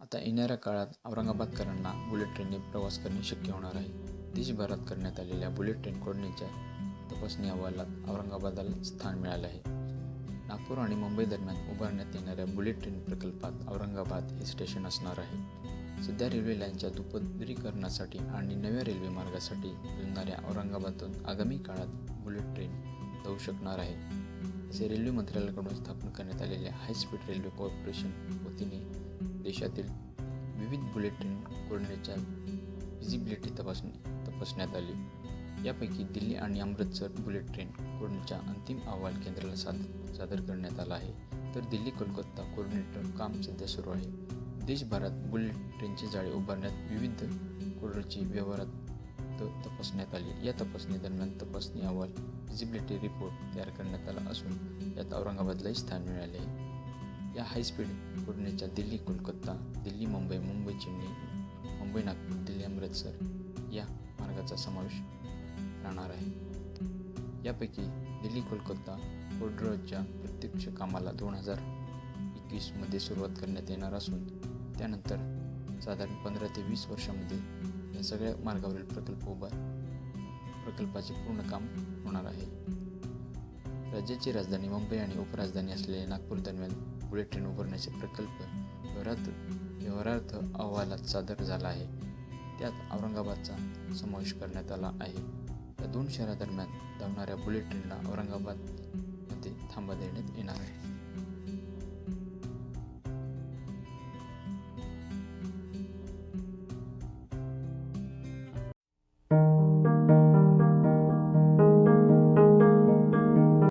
आता येणाऱ्या काळात औरंगाबादकरांना बुलेट ट्रेनने प्रवास करणे शक्य होणार आहे. देशभरात करण्यात आलेल्या बुलेट ट्रेन कोडणीच्या तपासणी अहवालात औरंगाबादला स्थान मिळालं आहे. नागपूर आणि मुंबई दरम्यान उभारण्यात येणाऱ्या बुलेट ट्रेन प्रकल्पात औरंगाबाद हे स्टेशन असणार आहे. सध्या रेल्वे लाईनच्या दुपदरीकरणासाठी आणि नव्या रेल्वे मार्गासाठी जुळणाऱ्या औरंगाबादतून आगामी काळात बुलेट ट्रेन जाऊ शकणार आहे. असे रेल्वे मंत्रालयाकडून स्थापन करण्यात आलेल्या हायस्पीड रेल्वे कॉर्पोरेशन वतीने देशातील विविध बुलेट ट्रेन कोडण्याच्या फिजिबिलिटी तपासणी तपासण्यात आली. यापैकी दिल्ली आणि अमृतसर बुलेट ट्रेन कोडण्याचा अंतिम अहवाल केंद्राला साद सादर करण्यात आला आहे. तर दिल्ली कोलकाता कोऑर्डिनेटर काम सध्या सुरू आहे. देशभरात बुलेट ट्रेनचे जाळे उभारण्यात विविध कोडची व्यवहारात त- तपासण्यात आली. या तपासणी दरम्यान तपासणी अहवाल फिजिबिलिटी रिपोर्ट तयार करण्यात आला असून यात औरंगाबादलाही स्थान मिळाले. या हायस्पीड कोडण्याच्या दिल्ली कोलकाता दिल्ली मुंबई मुंबई चेन्नई मुंबई नागपूर दिल्ली अमृतसर या मार्गाचा समावेश राहणार आहे. यापैकी दिल्ली कोलकाता कोडरोजच्या प्रत्यक्ष कामाला दोन हजार एकवीसमध्ये सुरुवात करण्यात येणार असून त्यानंतर साधारण पंधरा ते वीस वर्षामध्ये या सगळ्या मार्गावरील प्रकल्प उभार प्रकल्पाचे पूर्ण काम होणार आहे. राज्याची राजधानी मुंबई आणि उपराजधानी असलेल्या नागपूर दरम्यान बुलेट ट्रेन उभारण्याचे प्रकल्प व्यवहारात व्यवहारार्थ अहवालात सादर झाला आहे. त्यात औरंगाबादचा समावेश करण्यात आला आहे. या दोन शहरादरम्यान धावणाऱ्या बुलेट ट्रेनला औरंगाबादमध्ये थांबा देण्यात येणार आहे.